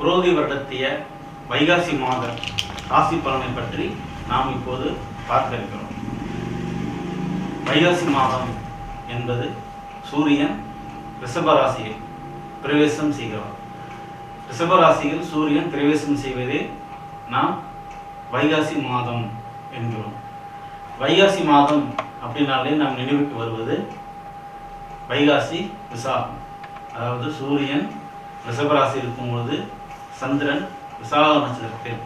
புரோதி வருடத்திய வைகாசி மாத ராசி பலனை பற்றி நாம் இப்போது பார்க்க இருக்கிறோம். வைகாசி மாதம் என்பது சூரியன் ரிஷப ராசியில் பிரவேசம் செய்கிறார். ரிஷப ராசியில் சூரியன் பிரவேசம் செய்வதே நாம் வைகாசி மாதம் என்கிறோம். வைகாசி மாதம் அப்படின்னாலே நாம் நினைவுக்கு வருவது வைகாசி விசாகம். அதாவது சூரியன் ரிஷபராசி இருக்கும்பொழுது சந்திரன் விசாக நட்சத்திரத்தில்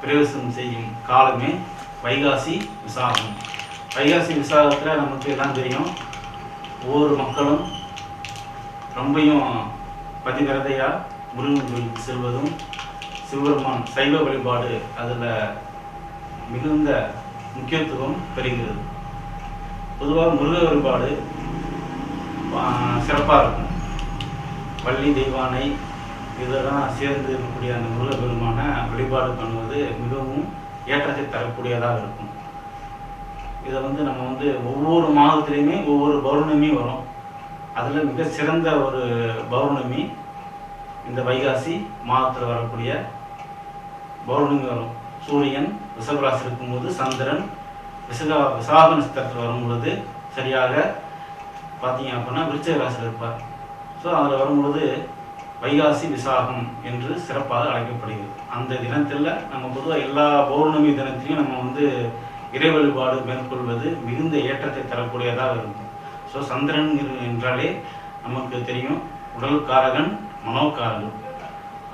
பிரவேசம் செய்யும் காலமே வைகாசி விசாகம். வைகாசி விசாகத்தில் நமக்கு எல்லாம் தெரியும் ஒவ்வொரு மக்களும் ரொம்பையும் பதிவிரதையாக முருகன் கோயிலுக்கு செல்வதும் சிவபெருமான் சைவ வழிபாடு அதில் மிகுந்த முக்கியத்துவம் பெறுகிறது. பொதுவாக முருக வழிபாடு சிறப்பாக இருக்கும். வள்ளி தெய்வானை இதெல்லாம் சேர்ந்து இருக்கக்கூடிய அந்த முருக பெருமான வழிபாடு பண்ணுவது மிகவும் ஏற்றத்தை தரக்கூடியதாக இருக்கும். இதை வந்து நம்ம வந்து ஒவ்வொரு மாதத்துலேயுமே ஒவ்வொரு பௌர்ணமி வரும். அதில் மிக சிறந்த ஒரு பௌர்ணமி இந்த வைகாசி மாதத்தில் வரக்கூடிய பௌர்ணமி வரும். சூரியன் ரிஷபராசி இருக்கும்போது சந்திரன் விசகா விசாக நட்சத்திரத்தில் வரும் பொழுது சரியாக பார்த்தீங்க அப்படின்னா விருச்சக ராசியில் இருப்பார். ஸோ அதில் வரும்பொழுது வைகாசி விசாகம் என்று சிறப்பாக அழைக்கப்படுகிறது. அந்த தினத்தில் நம்ம பொதுவாக எல்லா பௌர்ணமி தினத்திலையும் நம்ம வந்து இறை வழிபாடு மேற்கொள்வது மிகுந்த ஏற்றத்தை தரக்கூடியதாக இருக்கும். ஸோ சந்திரன் என்றாலே நமக்கு தெரியும் உடல் காரகன் மனோகாரகன்.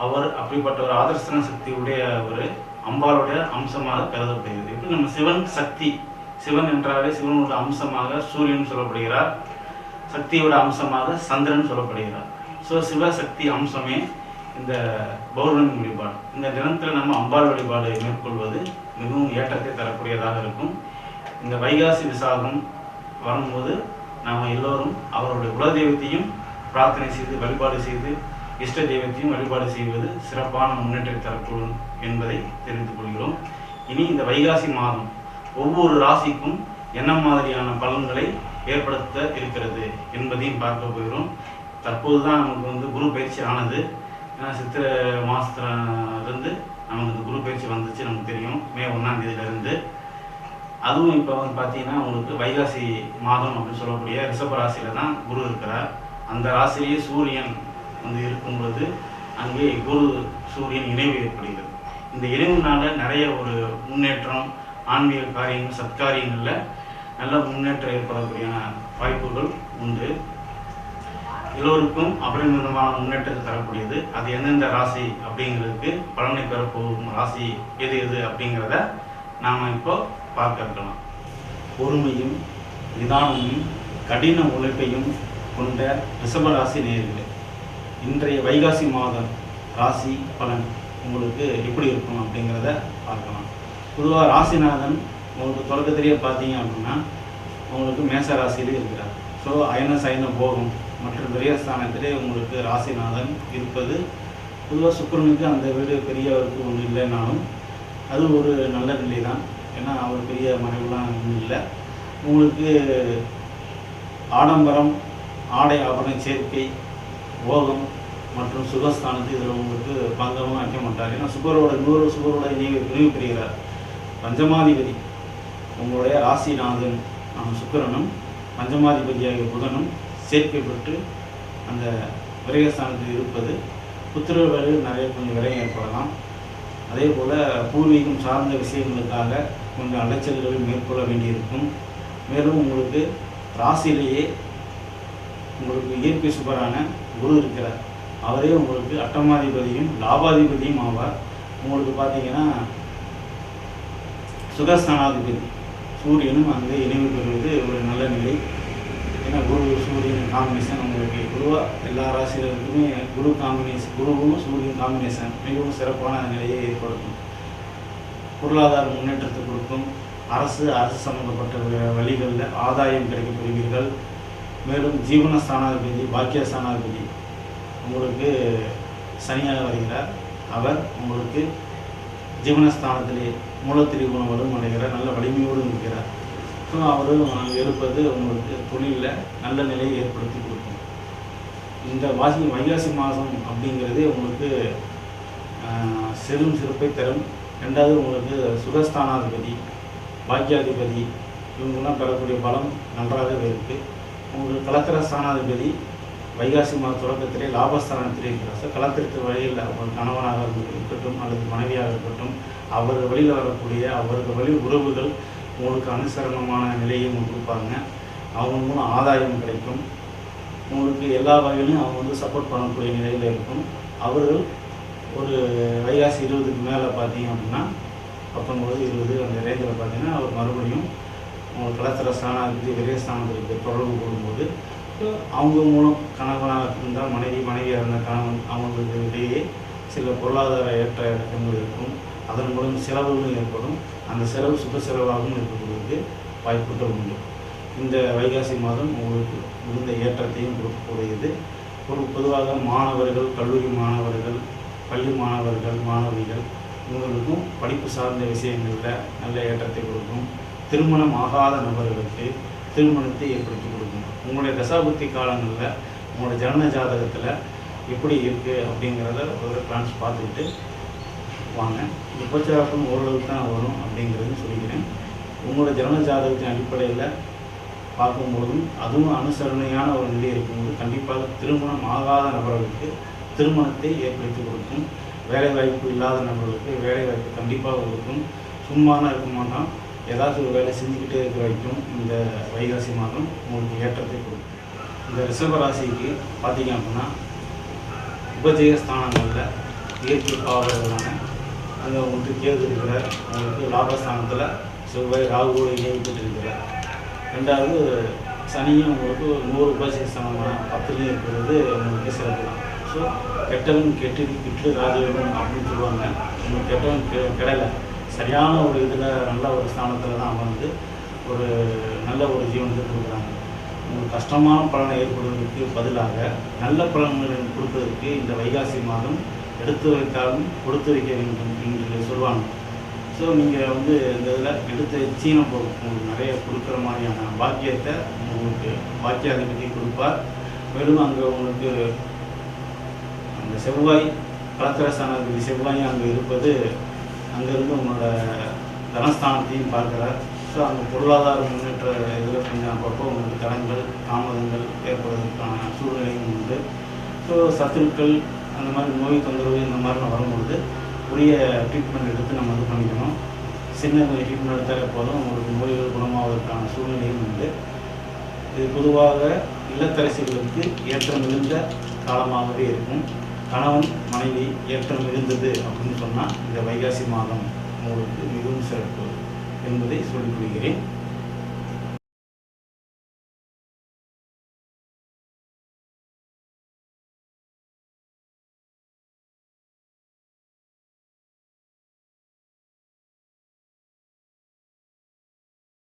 அவர் அப்படிப்பட்ட ஒரு ஆதர்சன சக்தி உடைய ஒரு அம்பாளுடைய அம்சமாக கருதப்படுகிறது. இப்போ நம்ம சிவன் சக்தி சிவன் என்றாலே சிவனோட அம்சமாக சூரியன் சொல்லப்படுகிறார் சக்தியோட அம்சமாக சந்திரன் சொல்லப்படுகிறார். ஸோ சிவசக்தி அம்சமே இந்த பௌர்ணமி வழிபாடு. இந்த தினத்தில் நம்ம அம்பாள் வழிபாடு மேற்கொள்வது மிகவும் ஏற்றத்தை தரக்கூடியதாக இருக்கும். இந்த வைகாசி விசாகம் வரும்போது நாம் எல்லோரும் அவருடைய குலதெய்வத்தையும் பிரார்த்தனை செய்து வழிபாடு செய்து இஷ்ட தெய்வத்தையும் வழிபாடு செய்வது சிறப்பான முன்னேற்றம் தரக்கூடும் என்பதை தெரிந்து கொள்கிறோம். இனி இந்த வைகாசி மாதம் ஒவ்வொரு ராசிக்கும் என்ன மாதிரியான பலன்களை ஏற்படுத்த இருக்கிறது என்பதையும் பார்க்க போகிறோம். தற்போது தான் நமக்கு வந்து குரு பயிற்சி ஆனது. ஏன்னா சித்திரை மாதத்துலேருந்து நமக்கு இந்த குரு பயிற்சி வந்துச்சு நமக்கு தெரியும். மே ஒன்றாம் தேதியிலேருந்து. அதுவும் இப்போ வந்து பார்த்தீங்கன்னா உங்களுக்கு வைகாசி மாதம் அப்படின்னு சொல்லக்கூடிய ரிஷப ராசியில் தான் குரு இருக்கிறார். அந்த ராசியிலேயே சூரியன் வந்து இருக்கும் பொழுது அங்கே குரு சூரியன் இணைவு ஏற்படுகிறது. இந்த இணைவுனால நிறைய ஒரு முன்னேற்றம் ஆன்மீக காரியங்கள் சத்காரியங்களில் நல்ல முன்னேற்றம் ஏற்படக்கூடிய வாய்ப்புகள் உண்டு. எல்லோருக்கும் அபரிமிதமான முன்னேற்றத்தை தரக்கூடியது. அது எந்தெந்த ராசி அப்படிங்கிறதுக்கு பலனை பெறப்போகும் ராசி எது எது அப்படிங்கிறத நாம் இப்போ பார்க்க இருக்கலாம். பொறுமையும் நிதானமும் கடின உழைப்பையும் கொண்ட ரிஷப ராசி நேர்களே இன்றைய வைகாசி மாதம் ராசி பலன் உங்களுக்கு எப்படி இருக்கும் அப்படிங்கிறத பார்க்கலாம். பொதுவாக ராசிநாதன் உங்களுக்கு தொடக்கத்திலேயே பார்த்தீங்க அப்படின்னா உங்களுக்கு மேச ராசியிலே இருக்கிறார். ஸோ அயன சயன போகும். மற்றும் விரயஸ்தானத்திலே உங்களுக்கு ராசிநாதன் இருப்பது. பொதுவாக சுக்கரனுக்கு அந்த வீடு பெரியவருக்கு ஒன்றும் இல்லைனாலும் அது ஒரு நல்ல நிலை தான் ஏன்னா அவர் பெரிய மனைவிலாம் ஒன்றும் இல்லை. உங்களுக்கு ஆடம்பரம் ஆடை ஆபரண சேர்க்கை போகம் மற்றும் சுகஸ்தானத்து இதில் உங்களுக்கு பங்கமாக வைக்க மாட்டார். ஏன்னா சுகரோட நூறு சுகரோட நினைவு நினைவு பெறுகிறார். பஞ்சமாதிபதி. உங்களுடைய ராசிநாதன் ஆம், சுக்கிரனும் பஞ்சமாதிபதியாகிய புதனும் சேர்க்கை பெற்று அந்த விரயஸ்தானத்தில் இருப்பது புத்திரர்களில் நிறைய கொஞ்சம் விரயம் ஏற்படலாம். அதே போல் பூர்வீகம் சார்ந்த விஷயங்களுக்காக கொஞ்சம் அலைச்சல்களை மேற்கொள்ள வேண்டியிருக்கும். மேலும் உங்களுக்கு ராசியிலேயே உங்களுக்கு இயற்கை சுபரான குரு இருக்கிறார். அவரே உங்களுக்கு அட்டமாதிபதியும் லாபாதிபதியும் ஆவார். உங்களுக்கு பார்த்தீங்கன்னா சுகஸ்தானாதிபதி சூரியனும் அங்கே இணைவு பெறுவது ஒரு நல்ல நிலை ஏன்னா குரு சூரியன் காம்பினேஷன் உங்களுக்கு குருவாக எல்லா ராசிகளுக்குமே குரு காம்பினேஷன் குருவும் சூரியன் காம்பினேஷன் மிகவும் சிறப்பான நிலையை ஏற்படுத்தும். பொருளாதார முன்னேற்றத்தை கொடுக்கும். அரசு அரசு சம்மந்தப்பட்ட வழிகளில் ஆதாயம் கிடைக்கப்படுவீர்கள். மேலும் ஜீவன ஸ்தானாதிபதி பாக்கிய ஸ்தானாதிபதி உங்களுக்கு சனியாக வருகிறார். அவர் உங்களுக்கு ஜீவனஸ்தானத்திலே மூலத்திரிகுணம் வரும் அடைகிறார் நல்ல வலிமையோடு இருக்கிறார் ஸோ அவரும் இருப்பது உங்களுக்கு தொழிலில் நல்ல நிலையை ஏற்படுத்தி கொடுக்கும். இந்த வாசி வைகாசி மாதம் அப்படிங்கிறதே உங்களுக்கு செல்லும் சிறப்பை தரும். ரெண்டாவது உங்களுக்கு சுகஸ்தானாதிபதி பாக்கியாதிபதி இவங்கெல்லாம் பெறக்கூடிய பலம் நன்றாகவே இருக்குது உங்களுக்கு கலத்திர ஸ்தானாதிபதி வைகாசி மாத தொடக்கத்திலே லாபஸ்தானத்திலே இருக்கிறார். சார் கலத்திற்கு வழியில் அவர் கணவனாக இருக்கட்டும் அல்லது மனைவியாக இருக்கட்டும் அவர் வழியில் வரக்கூடிய அவருக்கு வழி உறவுகள் உங்களுக்கு அனுசரணமான நிலையும் கொடுப்பாங்க. அவங்க மூலம் ஆதாயம் கிடைக்கும். உங்களுக்கு எல்லா வகையிலும் அவங்க வந்து சப்போர்ட் பண்ணக்கூடிய நிலையில் இருக்கும். அவர்கள் ஒரு வைகாசி இருபதுக்கு மேலே பார்த்தீங்க அப்படின்னா பத்தொம்பது இருபது அந்த ரேஞ்சில் பார்த்தீங்கன்னா அவர் மறுபடியும் உங்களுக்கு கலத்திர ஸ்தானாதிபதி விரைய ஸ்தானத்திற்கு தொடர்பு கொள்ளும்போது அவங்க மூலம் கணவனாக இருந்தால் மனைவி மனைவியாக இருந்த கணவன் அவங்களுக்கு இடையே சில பொருளாதார ஏற்ற இடங்கள் இருக்கும். அதன் மூலம் செலவுகளும் ஏற்படும். அந்த செலவு சுப செலவாகவும் இருக்கக்கூடியது வாய்ப்புகள் உண்டு. இந்த வைகாசி மாதம் உங்களுக்கு மிகுந்த ஏற்றத்தையும் கொடுக்கக்கூடியது. ஒரு பொதுவாக மாணவர்கள் கல்லூரி மாணவர்கள் பள்ளி மாணவர்கள் மாணவிகள் இவங்களுக்கும் படிப்பு சார்ந்த விஷயங்களில் நல்ல ஏற்றத்தை கொடுக்கும். திருமணம் ஆகாத நபர்களுக்கு திருமணத்தை ஏற்படுத்தி கொடுக்கும். உங்களுடைய தசாபுத்தி காலங்களில் உங்களோட ஜனன ஜாதகத்தில் எப்படி இருக்குது அப்படிங்கிறத ஒரு பிளான்ஸ் பார்த்துக்கிட்டு வாங்க இந்த கோச்சாரப்பம் ஓரளவுக்கு தான் வரும் அப்படிங்கிறது சொல்லிக்கிறேன். உங்களோட ஜனன ஜாதகத்தின் அடிப்படையில் பார்க்கும்பொழுதும் அதுவும் அனுசரணையான ஒரு நிலை இருக்கும்போது கண்டிப்பாக திருமணம் ஆகாத நபர்களுக்கு திருமணத்தை ஏற்படுத்தி கொடுக்கும். வேலைவாய்ப்பு இல்லாத நபர்களுக்கு வேலைவாய்ப்பு கண்டிப்பாக கொடுக்கும். சும்மாலாம் இருக்க மாட்டான் ஏதாச்சும் ஒரு வேலை செஞ்சுக்கிட்டே இருக்கிற வரைக்கும் இந்த வைகாசி மாதம் உங்களுக்கு ஏற்றத்தை கொடுக்கும். இந்த ரிஷப ராசிக்கு பார்த்தீங்க அப்படின்னா உபஜய ஸ்தானங்களில் இயற்கை பாவர்களான அங்கே உங்களுக்கு கேது அவங்களுக்கு லாபஸ்தானத்தில் செவ்வாய் ராகுவோடு இணைக்கப்பட்டு இருக்கிறார் ரெண்டாவது சனியும் உங்களுக்கு நூறு உபஜய சமமான பத்துலேயும் இருக்கிறது உங்களுக்கு சிறப்பு தான் ஸோ கெட்டவன் கெட்டு கிட்டு ராஜவேணும் அப்படின்னு சொல்லுவாங்க. உங்களுக்கு கெட்டவன் கெ கிடலை. சரியான ஒரு இதில் நல்ல ஒரு ஸ்தானத்தில் தான் வந்து ஒரு நல்ல ஒரு ஜீவனத்தை கொடுக்குறாங்க. உங்களுக்கு கஷ்டமான பலனை ஏற்படுவதற்கு பதிலாக நல்ல பலன்களை கொடுப்பதற்கு இந்த வைகாசி மாதம் எடுத்து வைத்தாலும் கொடுத்து வைக்க வேண்டும் என்று சொல்லுவாங்க ஸோ நீங்கள் வந்து இந்த இதில் எடுத்து சீன போகும் உங்களுக்கு நிறைய கொடுக்குற மாதிரியான பாக்கியத்தை உங்களுக்கு பாக்கியாதிபதி கொடுப்பார். மேலும் அங்கே உங்களுக்கு அந்த செவ்வாய் கலத்திரஸ்தானாதிபதி செவ்வாயும் அங்கே இருப்பது அங்கேருந்து உங்களோட தனஸ்தானத்தையும் பார்க்குறார். ஸோ அந்த பொருளாதார முன்னேற்ற இதில் கொஞ்சம் அப்பப்போ உங்களுக்கு தடங்கள் தாமதங்கள் ஏற்படுவதற்கான சூழ்நிலையும் உண்டு. ஸோ சத்துருக்கள் அந்த மாதிரி நோய் தொந்தரவு இந்த மாதிரிலாம் வரும்பொழுது உரிய ட்ரீட்மெண்ட் எடுத்து நம்ம இது பண்ணிக்கணும். சின்ன ட்ரீட்மெண்ட் எடுத்தாலே போதும். உங்களுக்கு நோய்கள் குணமாவதற்கான சூழ்நிலையும் உண்டு. இது பொதுவாக இல்லத்தரசிகளுக்கு ஏற்றம் மிகுந்த காலமாகவே இருக்கும். கணவன் மனைவி ஏற்றம் மிகுந்தது அப்படின்னு சொன்னால் இந்த வைகாசி மாதம் உங்களுக்கு மிகவும் சிறப்பு என்பதை சொல்லிக் கொள்கிறேன்.